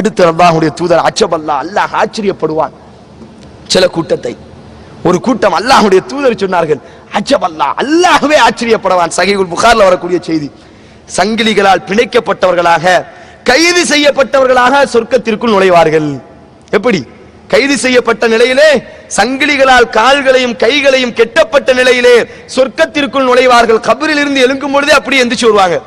அடுத்து அல்லாஹ்வுடைய தூதர் அச்சபல்லா அல்லாஹ் ஆச்சரியப்படுவான். சில கூட்டத்தை. ஒரு கூட்டம் அல்லாஹுடைய தூதர் சொன்னார்கள் அச்சபல்லா அல்லாஹவே ஆச்சரியப்படுவான். சஹீஹுல் புகார்ல வரக்கூடிய செய்தி. சங்கிலிகளால் பிணைக்கப்பட்டவர்களாக கைது செய்யப்பட்டவர்களாக சொர்க்கத்திற்குள் நுழைவார்கள். எப்படி? கைது செய்யப்பட்ட நிலையிலே சங்கிலிகளால் கால்களையும் கைகளையும் கெட்டப்பட்ட நிலையிலே சொர்க்கத்திற்குள் நுழைவார்கள். கபரில் இருந்து எழுங்கும் பொழுதே அப்படியே எந்திரிச்சு வருவாங்க.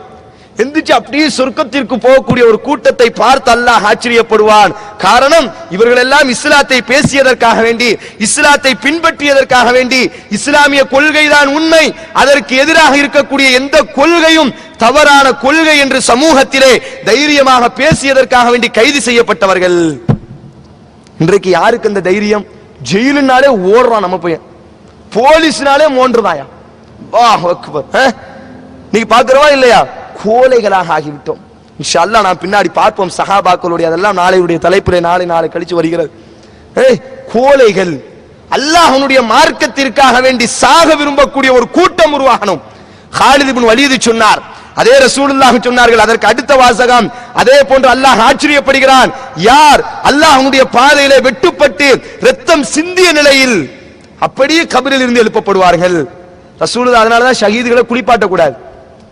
எந்திரிச்சு அப்படியே சொர்க்கத்திற்கு போகக்கூடிய ஒரு கூட்டத்தை பார்த்து அல்லாஹ் ஆச்சரியப்படுவான். காரணம் இவர்கள் எல்லாம் இஸ்லாத்தை பேசியதற்காக வேண்டி இஸ்லாத்தை பின்பற்றியதற்காக வேண்டி இஸ்லாமிய கொள்கைதான் உண்மை. அதற்கு எதிராக இருக்கக்கூடிய எந்த கொள்கையும் தவறான கொள்கை என்று சமூகத்திலே தைரியமாக பேசியதற்காக வேண்டி கைது செய்யப்பட்டவர்கள். இன்றைக்கு யாருக்கு அந்த தைரியம்? ஜெயிலுனாலே ஓடுறான் நம்ம பையன். போலீஸ்னாலே மோன்றுதாயா அல்லாஹ் அக்பர். நீங்க பாக்குறவா இல்லையா? கோலைகளாக ஆகிவிட்டோம். இன்ஷா அல்லாஹ் நான் பின்னாடி பார்ப்போம் சஹாபாக்களுடைய அதெல்லாம் நாளையுடைய தலைப்பிலே நாளை நாளை கழிச்சு வருகிறது. ஏய் கோலைகள் அல்லாஹனுடைய மார்க்கத்திற்காக வேண்டி சாக விரும்பக்கூடிய ஒரு கூட்டம் உருவாகணும். ஹாலிதிபின் வலியுது சொன்னார். அதே ரசூலுல்லாஹ் சொன்னார்கள் அதற்கு அடுத்த வாசகம். அதே போன்று அல்லாஹ் ஆச்சரியப்படுகிறான். யார்? அல்லாஹ்வுடைய பாதையிலே வெட்டுப்பட்டு ரத்தம் சிந்திய நிலையில் அப்படியே கபரில் இருந்து எழுப்பப்படுவார்கள். ரசூலுல்லாஹ் அதனால தான் ஷஹீதுகளை குளிப்பாட்ட கூடாது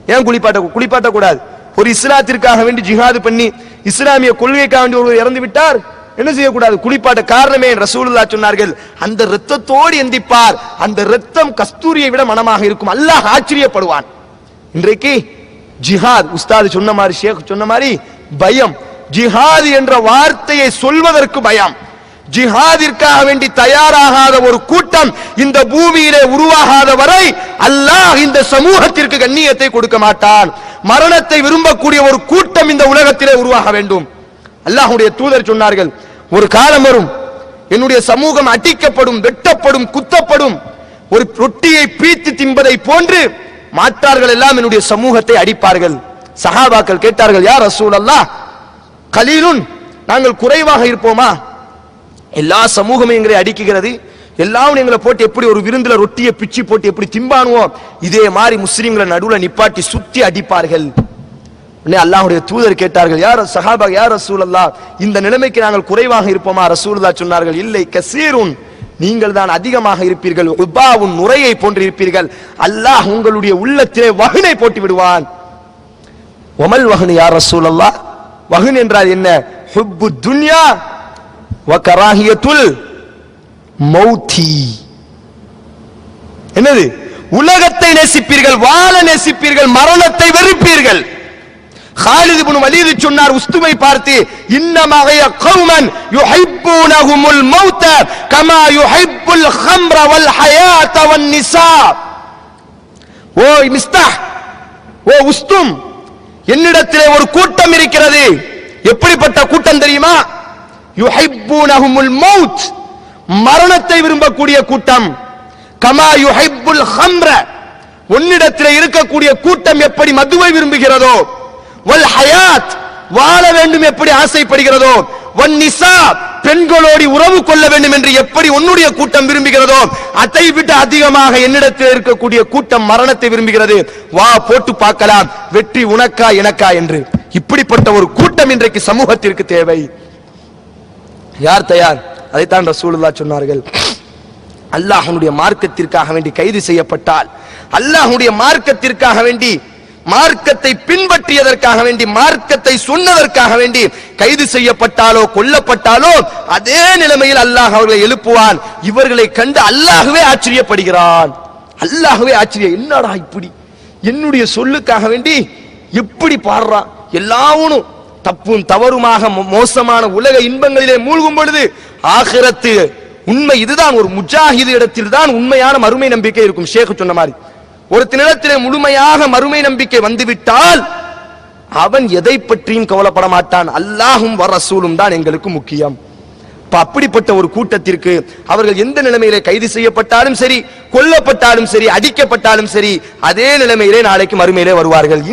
ஏன் குளிப்பாட்ட குளிப்பாட்ட கூடாது ஒரு இஸ்லாத்திற்காக வேண்டி ஜிஹாது பண்ணி இஸ்லாமிய கொள்கைக்காக வேண்டி ஒருவர் இறந்து விட்டார் என்ன செய்யக்கூடாது? குளிப்பாட்ட காரணமே ரசூலுல்லா சொன்னார்கள். அந்த ரத்தத்தோடு எந்திப்பார். அந்த ரத்தம் கஸ்தூரியை விட மனமாக இருக்கும். அல்லாஹ் ஆச்சரியப்படுவான். இன்றைக்கு ஜிஹாத் உஸ்தாது சொன்ன மாதிரி ஷேக் சொன்ன மாதிரி பயம். ஜிஹாத் என்ற வார்த்தையை சொல்வதற்கு பயம். ஜிஹாதிற்காக வேண்டி தயாராகாத ஒரு கூட்டம் இந்த பூமியிலே உருவாகாத வரை அல்லாஹ் இந்த சமூகத்திற்கு கண்ணியத்தை கொடுக்க மாட்டான். மரணத்தை விரும்பக்கூடிய ஒரு கூட்டம் இந்த உலகத்திலே உருவாக வேண்டும். அல்லாஹுடைய தூதர் சொன்னார்கள் ஒரு காலம் வரும் என்னுடைய சமூகம் அடிக்கப்படும் வெட்டப்படும் குத்தப்படும். ஒரு ரொட்டியை பீத்து தின்பதை போன்று மாற்றார்கள் எல்லாம் என்னுடைய சமூகத்தை அடிப்பார்கள். சஹாபாக்கள் கேட்டார்கள் யார் ரசூல் அல்லாஹ் கலீலுன் நாங்கள் குறைவாக இருப்போமா? எல்லா சமூகமும் எங்களை அடிக்குகிறது எல்லாம் எங்களை போட்டு எப்படி ஒரு விருந்துல ரொட்டியை பிச்சு போட்டு எப்படி திம்பானுவோம் இதே மாதிரி முஸ்லீம்களை நடுவுல நிப்பாட்டி சுத்தி அடிப்பார்கள். உடனே அல்லாஹுடைய தூதர் கேட்டார்கள் யார் சஹாபா யார் ரசூல் இந்த நிலைமைக்கு நாங்கள் குறைவாக இருப்போமா? ரசூலுல்லாஹ் சொன்னார்கள் இல்லை கசீருன் நீங்கள் தான் அதிகமாக இருப்பீர்கள். உபாவுன் நுரையை போன்று இருப்பீர்கள். அல்லாஹ் உங்களுடைய உள்ளத்திலே வகுனை போட்டு விடுவான். ஒமல் வகுனு யார் ரசூல் வகுன் என்றால் என்ன? ஹுப்பு துன்யா வகராஹியத்துல் மௌத்தி என்னது உலகத்தை நேசிப்பீர்கள் வாழ நேசிப்பீர்கள் மரணத்தை வெறுப்பீர்கள் خالد بن وليد சொன்னார் உஸ்துமை பார்த்து இன்னமாக கௌமன் யுஹிப்பூனஹுமுல் மௌத கமா யுஹிப்புல் ஹம்ர வல் ஹயாத வன் நிசா ஓ மிஸ்தாஹ் ஓ உஸ்தும் என்னிடத்திலே ஒரு கூட்டம் இருக்கிறது எப்படிப்பட்ட கூட்டம் தெரியுமா யுஹிப்பூனஹுமுல் மௌத். மரணத்தை விரும்பக்கூடிய கூட்டம். கமா யுஹிப்புல் ஹம்ர. உன்னிடத்தில் இருக்கக்கூடிய கூட்டம் எப்படி மதுவை விரும்புகிறதோ வல் ஹயாத் வாழ வேண்டும் எப்படி ஆசைப்படுகிறதோ வன் நிசா பெண்களோடு உறவு கொள்ள வேண்டும் என்று எப்படி உன்னுடைய கூட்டம் விரும்புகிறதோ அதை விட்டு அதிகமாக என்னிடத்தில் இருக்கக்கூடிய கூட்டம் மரணத்தை விரும்புகிறது. வா போட்டு பார்க்கலாம். வெற்றி உனக்கா எனக்கா என்று. இப்படிப்பட்ட ஒரு கூட்டம் இன்றைக்கு சமூகத்திற்கு தேவை. யார் தயார்? அதைத்தான் ரசூலுல்லா சொன்னார்கள். அல்லாஹனுடைய மார்க்கத்திற்காக வேண்டி கைது செய்யப்பட்டால் அல்லாஹனுடைய மார்க்கத்திற்காக வேண்டி மார்க்கத்தை பின்பற்றியதற்காக வேண்டி மார்க்கத்தை சொன்னதற்காக வேண்டி கைது செய்யப்பட்டாலோ கொல்லப்பட்டாலோ அதே நிலைமையில் அல்லாஹ் அவர்களை எழுப்புவான். இவர்களை கண்டு அல்லாகவே ஆச்சரியப்படுகிறான். அல்லாகவே ஆச்சரியம். என்னடா இப்படி? என்னுடைய சொல்லுக்காக வேண்டி எப்படி பாடுறான். எல்லாவனும் தப்பும் தவறுமாக மோ- மோசமான உலக இன்பங்களிலே மூழ்கும் பொழுது ஆகிரத்து உண்மை இதுதான். ஒரு முஜாஹிது இடத்தில் தான் உண்மையான மறுமை நம்பிக்கை இருக்கும். ஷேக் சொன்ன மாதிரி. ஒரு தினத்திலே முழுமையாக மறுமை நம்பிக்கை வந்துவிட்டால் அவன் எதை பற்றியும் கவலைப்பட மாட்டான். அல்லாஹும் வரசூலும் தான் எங்களுக்கு முக்கியம். இப்ப அப்படிப்பட்ட ஒரு கூட்டத்திற்கு அவர்கள் எந்த நிலைமையிலே கைது செய்யப்பட்டாலும் சரி கொல்லப்பட்டாலும் சரி அடிக்கப்பட்டாலும் சரி அதே நிலைமையிலே நாளைக்கு மறுமையிலே வருவார்கள்.